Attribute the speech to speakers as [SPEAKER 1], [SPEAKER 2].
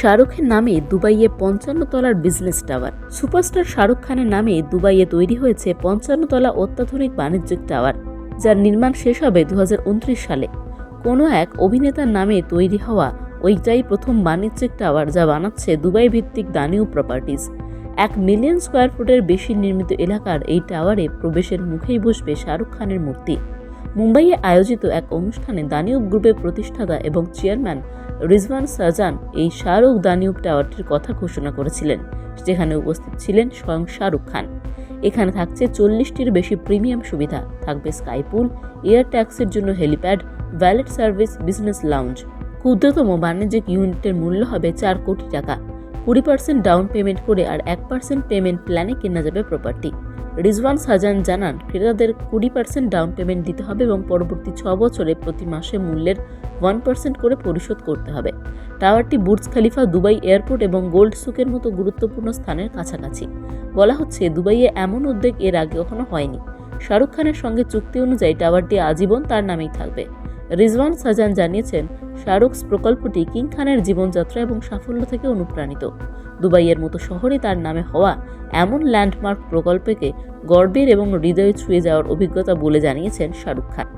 [SPEAKER 1] শাহরুখের নামে দুবাইয়ে পঞ্চান্ন তলার বিজনেস টাওয়ার। সুপারস্টার শাহরুখ খানের নামে দুবাইয়ে তৈরি হয়েছে পঞ্চান্ন তলা অত্যাধুনিক বাণিজ্যিক টাওয়ার, যার নির্মাণ শেষ হবে দু হাজার উনত্রিশ সালে। কোনো এক অভিনেতার নামে তৈরি হওয়া ওইটাই প্রথম বাণিজ্যিক টাওয়ার যা বানাচ্ছে দুবাই ভিত্তিক দানিউ প্রপার্টিজ এক মিলিয়ন স্কোয়ার ফুটের বেশি নির্মিত এলাকার এই টাওয়ারে প্রবেশের মুখেই বসবে শাহরুখ খানের মূর্তি। মুম্বাইয়ে আয়োজিত এক অনুষ্ঠানে দানিউব গ্রুপের প্রতিষ্ঠাতা এবং চেয়ারম্যান রিজওয়ান সাজান এই শাহরুখ দানিউব টাওয়ারটির কথা ঘোষণা করেছিলেন, যেখানে উপস্থিত ছিলেন স্বয়ং শাহরুখ খান। এখানে থাকছে চল্লিশটির বেশি প্রিমিয়াম সুবিধা, থাকবে স্কাইপুল, এয়ার ট্যাক্সির জন্য helipad, valet service, business lounge. ক্ষুদ্রতম বাণিজ্যিক ইউনিটের মূল্য হবে চার কোটি টাকা। কুড়ি পার্সেন্ট ডাউন পেমেন্ট করে আর এক পার্সেন্ট পেমেন্ট প্ল্যানে কেনা যাবে প্রপার্টি রিজওয়ান সাজান জানান, ক্রেতাদের কুড়ি পার্সেন্ট ডাউন পেমেন্ট দিতে হবে এবং পরবর্তী ছ বছরে প্রতি মাসে মূল্যের ওয়ান পার্সেন্ট করে পরিশোধ করতে হবে। টাওয়ারটি বুর্জ খালিফা দুবাই এয়ারপোর্ট এবং গোল্ড সুকের মতো গুরুত্বপূর্ণ স্থানের কাছাকাছি। বলা হচ্ছে, দুবাইয়ে এমন উদ্যোগ এর আগে কখনো হয়নি। শাহরুখ খানের সঙ্গে চুক্তি অনুযায়ী টাওয়ারটি আজীবন তার নামেই থাকবে। রিজওয়ান সাজান জানিয়েছেন শাহরুখস প্রকল্পটি কিং খানের জীবনযাত্রা এবং সাফল্য থেকে অনুপ্রাণিত। দুবাইয়ের মতো শহরে তার নামে হওয়া এমন ল্যান্ডমার্ক প্রকল্পকে গর্বের এবং হৃদয়ে ছুঁয়ে যাওয়ার অভিজ্ঞতা বলে জানিয়েছেন শাহরুখ খান।